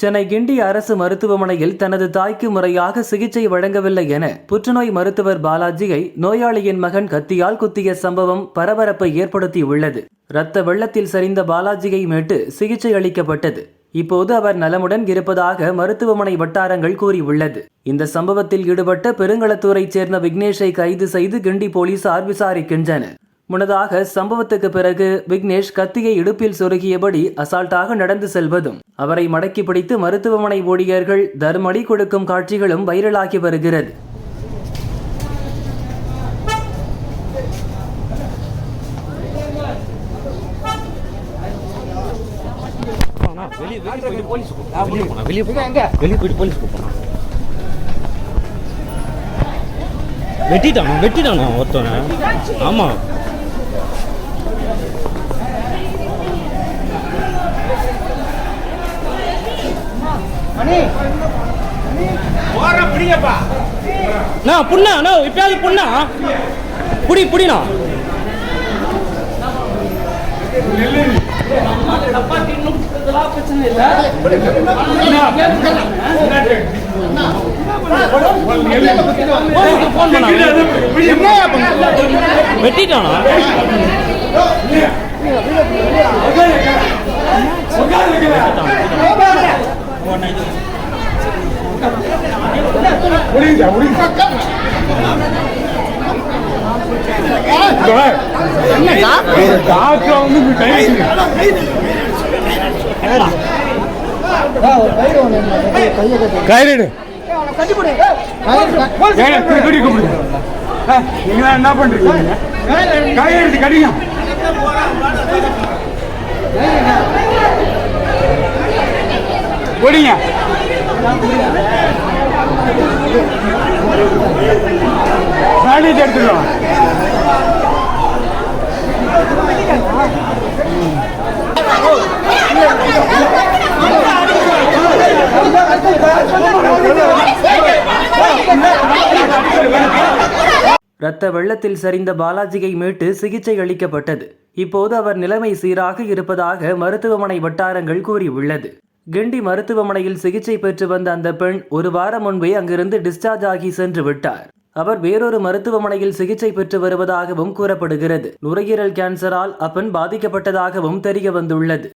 சென்னை கிண்டி அரசு மருத்துவமனையில் தனது தாய்க்கு முறையாக சிகிச்சை வழங்கவில்லை என புற்றுநோய் மருத்துவர் பாலாஜியை நோயாளியின் மகன் கத்தியால் குத்திய சம்பவம் பரபரப்பை ஏற்படுத்தியுள்ளது. இரத்த வெள்ளத்தில் சரிந்த பாலாஜியை மீட்டு சிகிச்சை அளிக்கப்பட்டது. இப்போது அவர் நலமுடன் இருப்பதாக மருத்துவமனை வட்டாரங்கள் கூறியுள்ளது. இந்த சம்பவத்தில் ஈடுபட்ட பெருங்களத்தூரைச் சேர்ந்த விக்னேஷை கைது செய்து கிண்டி போலீசார் விசாரிக்கின்றனர். முன்னதாக சம்பவத்துக்கு பிறகு விக்னேஷ் கத்தியை இடுப்பில் சொருகியபடி அசால்ட்டாக நடந்து செல்வதும் அவரை மடக்கி பிடித்து மருத்துவமனை ஊழியர்கள் தர்மடி கொடுக்கும் காட்சிகளும் வைரலாகி வருகிறது. அண்ணா, போயிட்டு போலீஸ் வெட்டிட்டானா? வெட்டிட்டானா ஒருத்தவன ஆமா. புண்ணா அண்ணா இப்பயாவது புண்ணா? புடி புடிண்ணா? ஃபோன் பண்ணா வெட்டிட்டானா கயிறு திருக்கடி கூப்பிடுங்க என்ன பண்றீங்க கையெழுத்து எடுத்து கடிங்க ஓடிங்க. எடுத்துக்கலாம். இரத்த வெள்ளத்தில் சரிந்த பாலாஜியை மீட்டு சிகிச்சை அளிக்கப்பட்டது. இப்போது அவர் நிலைமை சீராக இருப்பதாக மருத்துவமனை வட்டாரங்கள் கூறியுள்ளது. கிண்டி மருத்துவமனையில் சிகிச்சை பெற்று வந்த அந்த பெண் ஒரு வாரம் முன்பே அங்கிருந்து டிஸ்சார்ஜ் ஆகி சென்று விட்டார். அவர் வேறொரு மருத்துவமனையில் சிகிச்சை பெற்று வருவதாகவும் கூறப்படுகிறது. நுரையீரல் கேன்சரால் அப்பெண் பாதிக்கப்பட்டதாகவும் தெரிய வந்துள்ளது.